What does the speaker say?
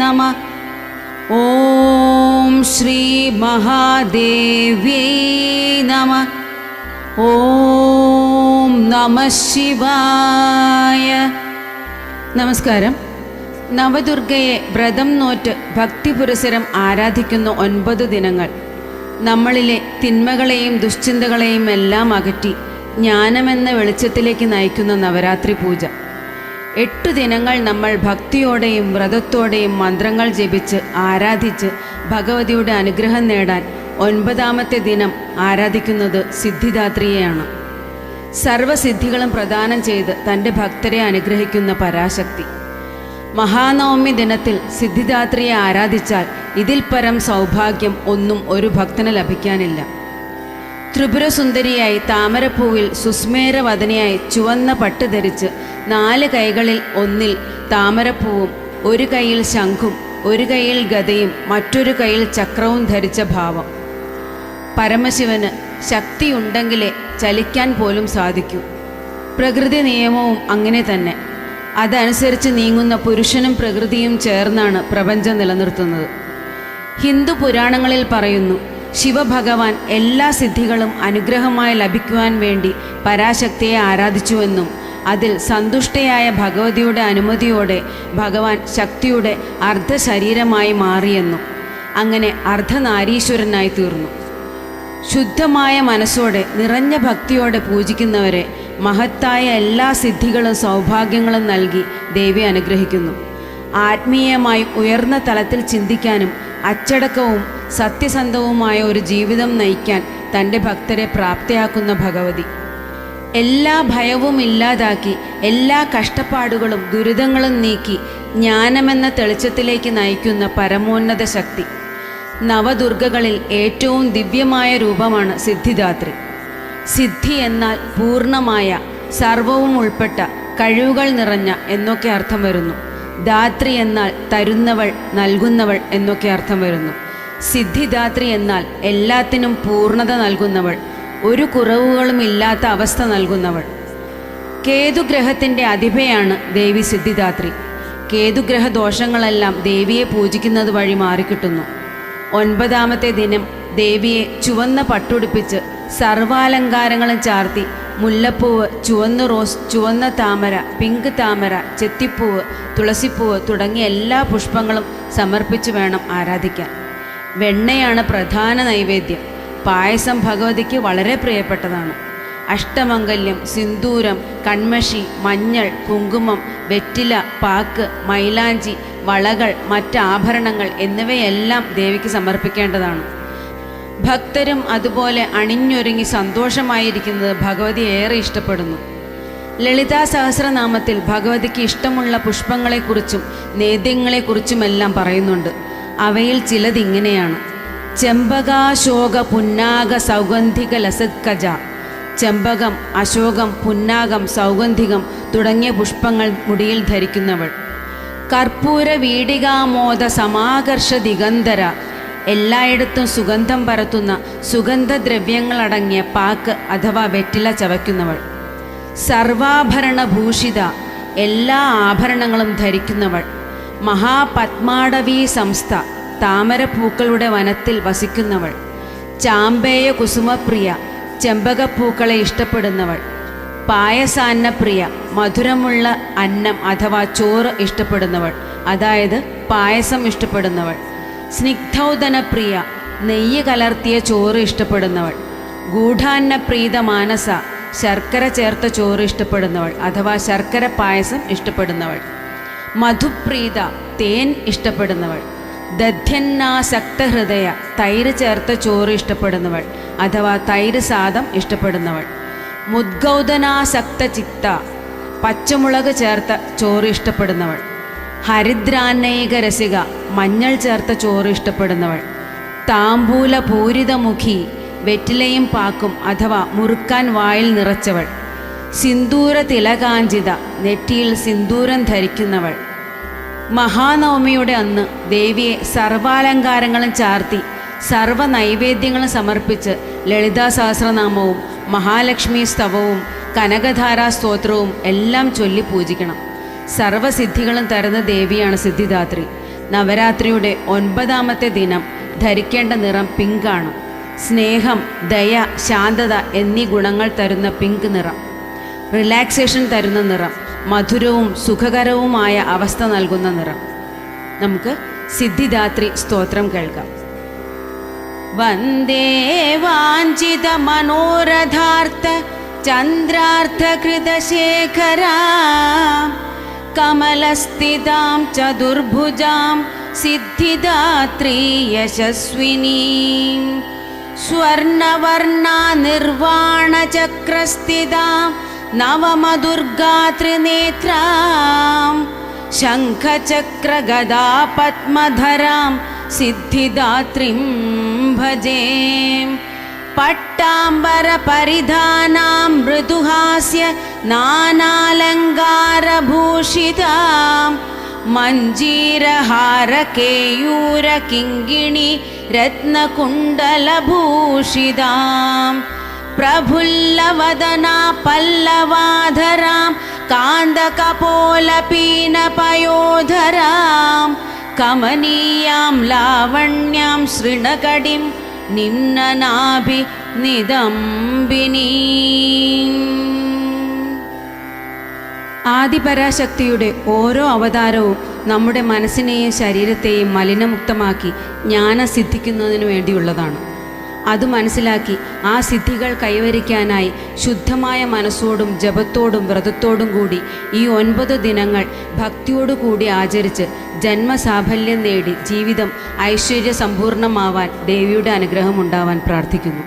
നമ ഓം ശ്രീ മഹാദേവ്യൈ നമ ഓം നമ ശിവായ നമസ്കാരം നവദുർഗയെ വ്രതം നോറ്റ് ഭക്തിപുരസരം ആരാധിക്കുന്ന ഒൻപത് ദിനങ്ങൾ. നമ്മളിലെ തിന്മകളെയും ദുശ്ചിന്തകളെയും എല്ലാം അകറ്റി ജ്ഞാനമെന്ന വെളിച്ചത്തിലേക്ക് നയിക്കുന്ന നവരാത്രി പൂജ. എട്ടു ദിനങ്ങൾ നമ്മൾ ഭക്തിയോടെയും വ്രതത്തോടെയും മന്ത്രങ്ങൾ ജപിച്ച് ആരാധിച്ച് ഭഗവതിയുടെ അനുഗ്രഹം നേടാൻ ഒൻപതാമത്തെ ദിനം ആരാധിക്കുന്നത് സിദ്ധിദാത്രിയെയാണ്. സർവസിദ്ധികളും പ്രദാനം ചെയ്ത് തന്റെ ഭക്തരെ അനുഗ്രഹിക്കുന്ന പരാശക്തി. മഹാനവമി ദിനത്തിൽ സിദ്ധിദാത്രിയെ ആരാധിച്ചാൽ ഇതിൽ പരം സൗഭാഗ്യം ഒന്നും ഒരു ഭക്തന് ലഭിക്കാനില്ല. ത്രിപുരസുന്ദരിയായി താമരപ്പൂവിൽ സുസ്മേരവദനയായി ചുവന്ന പട്ട് ധരിച്ച് നാല് കൈകളിൽ ഒന്നിൽ താമരപ്പൂവും ഒരു കൈയിൽ ശംഖും ഒരു കൈയിൽ ഗതയും മറ്റൊരു കൈയിൽ ചക്രവും ധരിച്ച ഭാവം. പരമശിവന് ശക്തിയുണ്ടെങ്കിലേ ചലിക്കാൻ പോലും സാധിക്കൂ. പ്രകൃതി നിയമവും അങ്ങനെ തന്നെ. അതനുസരിച്ച് നീങ്ങുന്ന പുരുഷനും പ്രകൃതിയും ചേർന്നാണ് പ്രപഞ്ചം നിലനിർത്തുന്നത്. ഹിന്ദു പുരാണങ്ങളിൽ പറയുന്നു ശിവഭഗവാൻ എല്ലാ സിദ്ധികളും അനുഗ്രഹമായി ലഭിക്കുവാൻ വേണ്ടി പരാശക്തിയെ ആരാധിച്ചുവെന്നും അതിൽ സന്തുഷ്ടയായ ഭഗവതിയുടെ അനുമതിയോടെ ഭഗവാൻ ശക്തിയുടെ അർദ്ധശരീരമായി മാറിയെന്നും അങ്ങനെ അർദ്ധനാരീശ്വരനായി തീർന്നു. ശുദ്ധമായ മനസ്സോടെ നിറഞ്ഞ ഭക്തിയോടെ പൂജിക്കുന്നവരെ മഹത്തായ എല്ലാ സിദ്ധികളും സൗഭാഗ്യങ്ങളും നൽകി ദേവി അനുഗ്രഹിക്കുന്നു. ആത്മീയമായി ഉയർന്ന തലത്തിൽ ചിന്തിക്കാനും അച്ചടക്കവും സത്യസന്ധവുമായ ഒരു ജീവിതം നയിക്കാൻ തന്റെ ഭക്തരെ പ്രാപ്തയാക്കുന്ന ഭഗവതി. എല്ലാ ഭയവും ഇല്ലാതാക്കി എല്ലാ കഷ്ടപ്പാടുകളും ദുരിതങ്ങളും നീക്കി ജ്ഞാനമെന്ന തെളിച്ചത്തിലേക്ക് നയിക്കുന്ന പരമോന്നത ശക്തി. നവദുർഗകളിൽ ഏറ്റവും ദിവ്യമായ രൂപമാണ് സിദ്ധിദാത്രി. സിദ്ധി എന്നാൽ പൂർണമായ സർവവും ഉൾപ്പെട്ട കഴിവുകൾ നിറഞ്ഞ എന്നൊക്കെ അർത്ഥം വരുന്നു. ധാത്രി എന്നാൽ തരുന്നവൾ നൽകുന്നവൾ എന്നൊക്കെ അർത്ഥം വരുന്നു. സിദ്ധിദാത്രി എന്നാൽ എല്ലാത്തിനും പൂർണത നൽകുന്നവൾ ഒരു കുറവുകളും ഇല്ലാത്ത അവസ്ഥ നൽകുന്നവൾ. കേതുഗ്രഹത്തിന്റെ അധിപയാണ് ദേവി സിദ്ധിദാത്രി കേതുഗ്രഹ ദോഷങ്ങളെല്ലാം ദേവിയെ പൂജിക്കുന്നത് വഴി മാറിക്കിട്ടുന്നു. ഒൻപതാമത്തെ ദിനം ദേവിയെ ചുവന്ന പട്ടുടുപ്പിച്ച് സർവാലങ്കാരങ്ങളും ചാർത്തി മുല്ലപ്പൂവ് ചുവന്ന റോസ് ചുവന്ന താമര പിങ്ക് താമര ചെത്തിപ്പൂവ് തുളസിപ്പൂവ് തുടങ്ങിയ എല്ലാ പുഷ്പങ്ങളും സമർപ്പിച്ചു വേണം ആരാധിക്കാൻ. വെണ്ണയാണ് പ്രധാന നൈവേദ്യം. പായസം ഭഗവതിക്ക് വളരെ പ്രിയപ്പെട്ടതാണ്. അഷ്ടമംഗല്യം സിന്ദൂരം കൺമഷി മഞ്ഞൾ കുങ്കുമം വെറ്റില പാക്ക് മൈലാഞ്ചി വളകൾ മറ്റ് ആഭരണങ്ങൾ എന്നിവയെല്ലാം ദേവിക്ക് സമർപ്പിക്കേണ്ടതാണ്. ഭക്തരും അതുപോലെ അണിഞ്ഞൊരുങ്ങി സന്തോഷമായിരിക്കുന്നത് ഭഗവതി ഏറെ ഇഷ്ടപ്പെടുന്നു. ലളിതാ സഹസ്രനാമത്തിൽ ഭഗവതിക്ക് ഇഷ്ടമുള്ള പുഷ്പങ്ങളെക്കുറിച്ചും നേദ്യങ്ങളെക്കുറിച്ചുമെല്ലാം പറയുന്നുണ്ട്. അവയിൽ ചിലതിങ്ങനെയാണ്. ചെമ്പകാശോക പുന്നാക സൗഗന്ധിക ലസത്കജ. ചെമ്പകം അശോകം പുന്നാകം സൗഗന്ധികം തുടങ്ങിയ പുഷ്പങ്ങൾ മുടിയിൽ ധരിക്കുന്നവൾ. കർപ്പൂര വീടികാമോദ സമാകർഷ ദിഗന്ധര എല്ലായിടത്തും സുഗന്ധം പരത്തുന്ന സുഗന്ധദ്രവ്യങ്ങളടങ്ങിയ പാക്ക് അഥവാ വെറ്റില ചവയ്ക്കുന്നവൾ. സർവാഭരണഭൂഷിത എല്ലാ ആഭരണങ്ങളും ധരിക്കുന്നവൾ. മഹാപത്മാടവീ സംസ്ഥ താമരപ്പൂക്കളുടെ വനത്തിൽ വസിക്കുന്നവൾ. ചാമ്പേയ കുസുമപ്രിയ ചെമ്പകപ്പൂക്കളെ ഇഷ്ടപ്പെടുന്നവൾ. പായസാന്നപ്രിയ മധുരമുള്ള അന്നം അഥവാ ചോറ് ഇഷ്ടപ്പെടുന്നവൾ. അതായത് പായസം ഇഷ്ടപ്പെടുന്നവൾ. സ്നിഗ്ധൗദനപ്രിയ നെയ്യ് കലർത്തിയ ചോറ് ഇഷ്ടപ്പെടുന്നവൾ. ഗൂഢാന്നപ്രീത മാനസ ശർക്കര ചേർത്ത ചോറ് ഇഷ്ടപ്പെടുന്നവൾ അഥവാ ശർക്കര പായസം ഇഷ്ടപ്പെടുന്നവൾ. മധുപ്രീത തേൻ ഇഷ്ടപ്പെടുന്നവൾ. ദധ്യന്നാസക്തഹൃദയ തൈര് ചേർത്ത ചോറ് ഇഷ്ടപ്പെടുന്നവൾ അഥവാ തൈര് സാദം ഇഷ്ടപ്പെടുന്നവൾ. മുദ്ഗൗതനാസക്ത ചിത്ത പച്ചമുളക് ചേർത്ത ചോറ് ഇഷ്ടപ്പെടുന്നവൾ. ഹരിദ്രാന്നയിക രസിക മഞ്ഞൾ ചേർത്ത ചോറ് ഇഷ്ടപ്പെടുന്നവൾ. താമ്പൂല പൂരിതമുഖി വെറ്റിലയും പാക്കും അഥവാ മുറുക്കാൻ വായിൽ നിറച്ചവൾ. സിന്ദൂര തിലകാഞ്ചിത നെറ്റിയിൽ സിന്ദൂരം ധരിക്കുന്നവൾ. മഹാനവമിയുടെ അന്ന് ദേവിയെ സർവാലങ്കാരങ്ങളും ചാർത്തി സർവ നൈവേദ്യങ്ങളും സമർപ്പിച്ച് ലളിതാ സഹസ്രനാമവും മഹാലക്ഷ്മി സ്തവവും കനകധാരാ സ്തോത്രവും എല്ലാം ചൊല്ലി പൂജിക്കണം. സർവസിദ്ധികളും തരുന്ന ദേവിയാണ് സിദ്ധിദാത്രി. നവരാത്രിയുടെ ഒൻപതാമത്തെ ദിനം ധരിക്കേണ്ട നിറം പിങ്കാണ്. സ്നേഹം ദയ ശാന്തത എന്നീ ഗുണങ്ങൾ തരുന്ന പിങ്ക് നിറം. റിലാക്സേഷൻ തരുന്ന നിറം മധുരവും സുഖകരവുമായ അവസ്ഥ നൽകുന്ന നിറം. നമുക്ക് സിദ്ധിദാത്രി സ്തോത്രം കേൾക്കാം. വന്ദേ വാഞ്ചിത മനോരഥാർത്ഥ ചന്ദ്രാർത്ഥകൃതശേഖരാ कमलस्थितां चतुर्भुजां सिद्धिदात्री यशस्विनीं स्वर्णवर्णानिर्वाणचक्रस्थिदां नवमदुर्गात्रिनेत्रां शङ्खचक्रगदा पद्मधरां सिद्धिदात्रीं भजे। पट्टाम्बरपरिधानां मृदुहास्य नानालङ्कारभूषितां प्रफुल्लवदना पल्लवाधरां कान्दकपोलपीनपयोधरां कमनीयां लावण्यां शृणकडिं ശൃണകടിം നിന്നനാഭി നിദംബിനി ആദിപരാശക്തിയുടെ ഓരോ അവതാരവും നമ്മുടെ മനസ്സിനെയും ശരീരത്തെയും മലിനമുക്തമാക്കി ജ്ഞാനം സിദ്ധിക്കുന്നതിന് വേണ്ടിയുള്ളതാണ്. അത് മനസ്സിലാക്കി ആ സിദ്ധികൾ കൈവരിക്കാനായി ശുദ്ധമായ മനസ്സോടും ജപത്തോടും വ്രതത്തോടും കൂടി ഈ ഒൻപത് ദിനങ്ങൾ ഭക്തിയോടുകൂടി ആചരിച്ച് ജന്മസാഫല്യം നേടി ജീവിതം ഐശ്വര്യ സമ്പൂർണമാവാൻ ദേവിയുടെ അനുഗ്രഹം ഉണ്ടാവാൻ പ്രാർത്ഥിക്കുന്നു